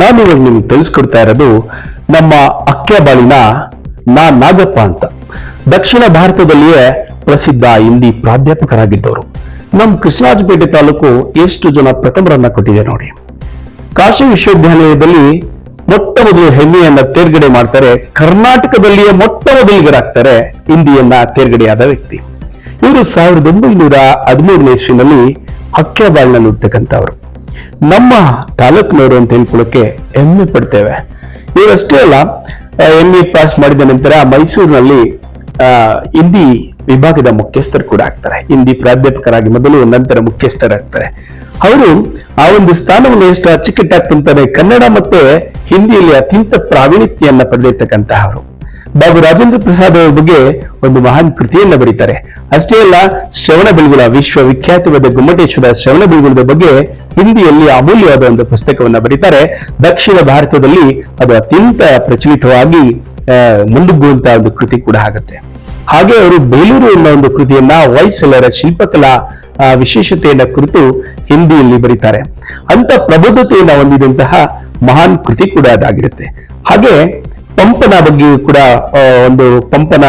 ನಾನು ಇವಾಗ ನಿಮ್ಗೆ ತಿಳಿಸ್ಕೊಡ್ತಾ ಇರೋದು ನಮ್ಮ ಅಕ್ಕೆಬಾಳಿನ ನಾ ನಾಗಪ್ಪ ಅಂತ. ದಕ್ಷಿಣ ಭಾರತದಲ್ಲಿಯೇ ಪ್ರಸಿದ್ಧ ಹಿಂದಿ ಪ್ರಾಧ್ಯಾಪಕರಾಗಿದ್ದವರು. ನಮ್ಮ ಕೃಷ್ಣರಾಜಪೇಟೆ ತಾಲೂಕು ಎಷ್ಟು ಜನ ಪ್ರಥಮರನ್ನ ಕೊಟ್ಟಿದೆ ನೋಡಿ. ಕಾಶಿ ವಿಶ್ವವಿದ್ಯಾಲಯದಲ್ಲಿ ಮೊಟ್ಟ ಮೊದಲು ಹೆಮ್ಮೆಯನ್ನ ತೇರ್ಗಡೆ ಮಾಡ್ತಾರೆ, ಕರ್ನಾಟಕದಲ್ಲಿಯೇ ಮೊಟ್ಟ ಮೊದಲಿಗರಾಗ್ತಾರೆ ಹಿಂದಿಯನ್ನ ತೇರ್ಗಡೆಯಾದ ವ್ಯಕ್ತಿ. ಇವರು ಸಾವಿರದ ಒಂಬೈನೂರ ಹದಿಮೂರನೇ ಇಸ್ವಿನಲ್ಲಿ ಅಕ್ಕೆಬಾಳ್ನಲ್ಲಿ ಹುಟ್ಟತಕ್ಕಂಥವ್ರು ನಮ್ಮ ತಾಲೂಕಿನವರು ಅಂತ ಹೇಳ್ಕೊಳ್ಳೋಕೆ ಹೆಮ್ಮೆ ಪಡ್ತೇವೆ. ಇವರಷ್ಟೇ ಅಲ್ಲ ಎಂ ಎ ಪಾಸ್ ಮಾಡಿದ ನಂತರ ಮೈಸೂರಿನಲ್ಲಿ ಹಿಂದಿ ವಿಭಾಗದ ಮುಖ್ಯಸ್ಥರು ಕೂಡ ಆಗ್ತಾರೆ. ಹಿಂದಿ ಪ್ರಾಧ್ಯಾಪಕರಾಗಿ ಮೊದಲು, ನಂತರ ಮುಖ್ಯಸ್ಥರಾಗ್ತಾರೆ. ಅವರು ಆ ಒಂದು ಸ್ಥಾನವನ್ನು ಎಷ್ಟು ಅಚ್ಚುಕಟ್ಟಾಗಿ ತುಂಬ್ತಾರೆ ಕನ್ನಡ ಮತ್ತೆ ಹಿಂದಿಯಲ್ಲಿ ಅತ್ಯಂತ ಪ್ರಾವೀಣ್ಯತೆಯನ್ನ ಪಡೆದಿರ್ತಕ್ಕಂತಹವರು. ಬಾಬು ರಾಜೇಂದ್ರ ಪ್ರಸಾದ್ ಅವರ ಬಗ್ಗೆ ಒಂದು ಮಹಾನ್ ಕೃತಿಯನ್ನ ಬರೀತಾರೆ. ಅಷ್ಟೇ ಅಲ್ಲ ಶ್ರವಣ ಬೆಳಗುಲ ವಿಶ್ವ ವಿಖ್ಯಾತವಾದ ಗುಮ್ಮಟೇಶ್ವರ ಶ್ರವಣ ಬೆಳಗುಲದ ಬಗ್ಗೆ ಹಿಂದಿಯಲ್ಲಿ ಅಮೂಲ್ಯವಾದ ಒಂದು ಪುಸ್ತಕವನ್ನ ಬರೀತಾರೆ. ದಕ್ಷಿಣ ಭಾರತದಲ್ಲಿ ಅದು ಅತ್ಯಂತ ಪ್ರಚಲಿತವಾಗಿ ಆ, ಮುನ್ನುಗ್ಗುವಂತಹ ಒಂದು ಕೃತಿ ಕೂಡ ಆಗುತ್ತೆ. ಹಾಗೆ ಅವರು ಬೇಲೂರು ಎನ್ನುವ ಒಂದು ಕೃತಿಯನ್ನ ವೈಸಲರ ಶಿಲ್ಪಕಲಾ ವಿಶೇಷತೆಯನ್ನ ಕುರಿತು ಹಿಂದಿಯಲ್ಲಿ ಬರೀತಾರೆ. ಅಂತ ಪ್ರಬುದ್ಧತೆಯನ್ನ ಹೊಂದಿದಂತಹ ಮಹಾನ್ ಕೃತಿ ಕೂಡ ಅದಾಗಿರುತ್ತೆ. ಹಾಗೆ ಪಂಪನ ಬಗ್ಗೆಯೂ ಕೂಡ ಒಂದು ಪಂಪನ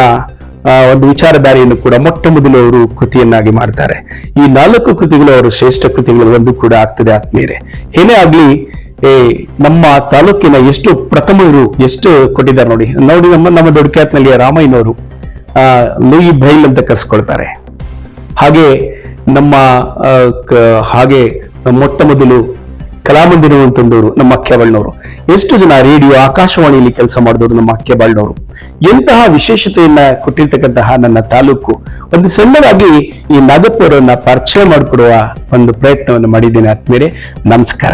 ಒಂದು ವಿಚಾರಧಾರೆಯನ್ನು ಕೂಡ ಮೊಟ್ಟ ಮೊದಲು ಅವರು ಕೃತಿಯನ್ನಾಗಿ ಮಾಡ್ತಾರೆ. ಈ ನಾಲ್ಕು ಕೃತಿಗಳು ಅವರು ಶ್ರೇಷ್ಠ ಕೃತಿಗಳು ಒಂದು ಕೂಡ ಆಗ್ತದೆ ಆತ್ಮೀಯರೇ ಏನೇ ಆಗ್ಲಿ ನಮ್ಮ ತಾಲೂಕಿನ ಎಷ್ಟು ಪ್ರಥಮರು ಎಷ್ಟು ಕೊಟ್ಟಿದ್ದಾರೆ ನೋಡಿ. ನೋಡಿ ನಮ್ಮ ನಮ್ಮ ದೊಡ್ಡಕ್ಯಾತ್ನಲ್ಲಿ ರಾಮಯ್ಯನವರು ಆ, ಲೂಯಿ ಬೈಲ್ ಅಂತ ಕರೆಸ್ಕೊಳ್ತಾರೆ. ಹಾಗೆ ನಮ್ಮ ಹಾಗೆ ಮೊಟ್ಟ ಮೊದಲು ಕಲಾಮಂದಿರ ಅಂತಂದವರು ನಮ್ಮ ಅಕ್ಕೆಬಾಳ್ನವರು ಎಷ್ಟು ಜನ ರೇಡಿಯೋ, ಆಕಾಶವಾಣಿಯಲ್ಲಿ ಕೆಲಸ ಮಾಡಿದವರು ನಮ್ಮ ಅಕ್ಕೆಬಾಳ್ನವರು ಎಂತಹ ವಿಶೇಷತೆಯನ್ನ ಕೊಟ್ಟಿರ್ತಕ್ಕಂತಹ ನನ್ನ ತಾಲೂಕು. ಒಂದು ಸಣ್ಣದಾಗಿ ಈ ನಾಗಪ್ಪವರನ್ನ ಪರಿಚಯ ಮಾಡಿಕೊಡುವ ಒಂದು ಪ್ರಯತ್ನವನ್ನು ಮಾಡಿದ್ದೇನೆ ಆತ್ಮೀಯರೇ. ನಮಸ್ಕಾರ.